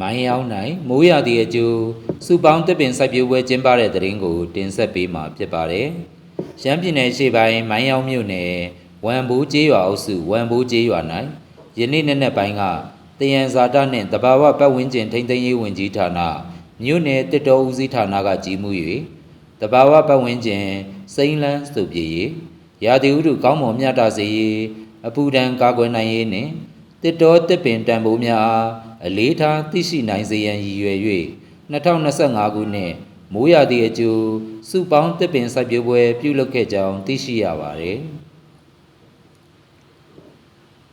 မိုင်းရောက်၌မိုးရသည့်အကျိုးစုပေါင်းတစ်ပင်စိုက်ပျိုးပွဲကျင်းပတဲ့တဲ့ရင်ကို တင်ဆက်ပေးမှာဖြစ်ပါတယ်။ရမ်းပြည်နယ်ရှေ့ပိုင်းမိုင်းရောက်မြို့နယ်ဝမ်ဘိုးကျေးရွာအုပ်စုဝမ်ဘိုးကျေးရွာ၌ယနေ့နေ့နဲ့ပိုင်းကတယံဇာတနှင့်တဘာဝပတ်ဝန်းကျင်ထိန်းသိမ်းရေးဝန်ကြီးဌာနမြို့နယ်တစ်တော်ဦးစီးဌာနကကြီးမှု၍တဘာဝပတ်ဝန်းကျင်စိမ့်လန်းစုပ်ပြေရေးရာသီဥတုကောင်းမွန်မြတ်တာစေရေးအပူဒဏ်ကာကွယ်နိုင်ရေးနှင့်တစ်တော်တစ်ပင်တန်ဖိုးများအား အလေးထားသိရှိနိုင်စေရန်ရည်ရွယ်၍2025ခုနှစ်မိုးရာသီအကျိုးစုပေါင်းတစ်ပင်စိုက်ပျိုးပွဲပြုလုပ်ခဲ့ကြောင်းသိရှိရပါသည်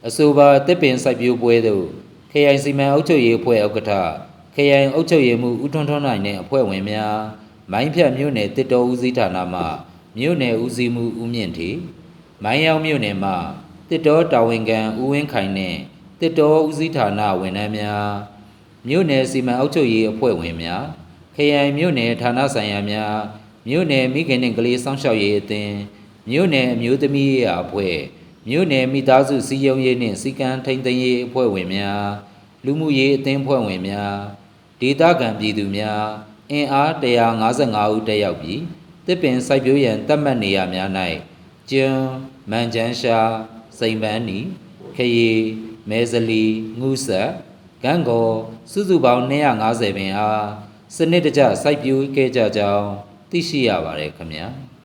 အဆိုပါတစ်ပင်စိုက်ပျိုးပွဲသို့ခရိုင်စီမံအုပ်ချုပ်ရေးအဖွဲ့ဥက္ကဋ္ဌခရိုင်အုပ်ချုပ်ရေးမှူးဦးထွန်းထွန်းနိုင်နှင့်အဖွဲ့ဝင်များမိုင်းဖြတ်မြို့နယ်တစ်တော်ဦးစီးဌာနမှမြို့နယ်ဦးစီးမှူးဦးမြင့်ထီမိုင်းရောက်မြို့နယ်မှတစ်တော်တာဝန်ခံဦးဝင်းခိုင်နှင့် တစ်တော်ဦးစီးဌာနဝန်ထမ်းများမြို့နယ်စီမံအုပ်ချုပ်ရေးအဖွဲ့ဝင်များခရိုင်မြို့နယ်ဌာနဆိုင်ရာများမြို့နယ်မိခင်နှင့်ကလေးစောင့်ရှောက်ရေးအသင်းမြို့နယ်အမျိုးသမီးရေးရာအဖွဲ့မြို့နယ်မိသားစုစည်းရုံးရေးနှင့်စီကံထိန်းသိမ်းရေးအဖွဲ့ဝင်များလူမှုရေးအသင်းအဖွဲ့ဝင်များဒေသခံပြည်သူများအင်အား155ဦးတက်ရောက်ပြီးတစ်ပင်စိုက်ပျိုးရန်တတ်မှတ်နေရာများ၌ကျွန်းမန်ချန်းရှာစိန်ပန်းနီခရီ မဲဇလီငုဆက်ဂန်းကောစုစုပေါင်း250ပင်အားစနစ်တကျစိုက်ပျိုးခဲ့ကြကြောင်းသိရှိရပါတယ်ခင်ဗျာ။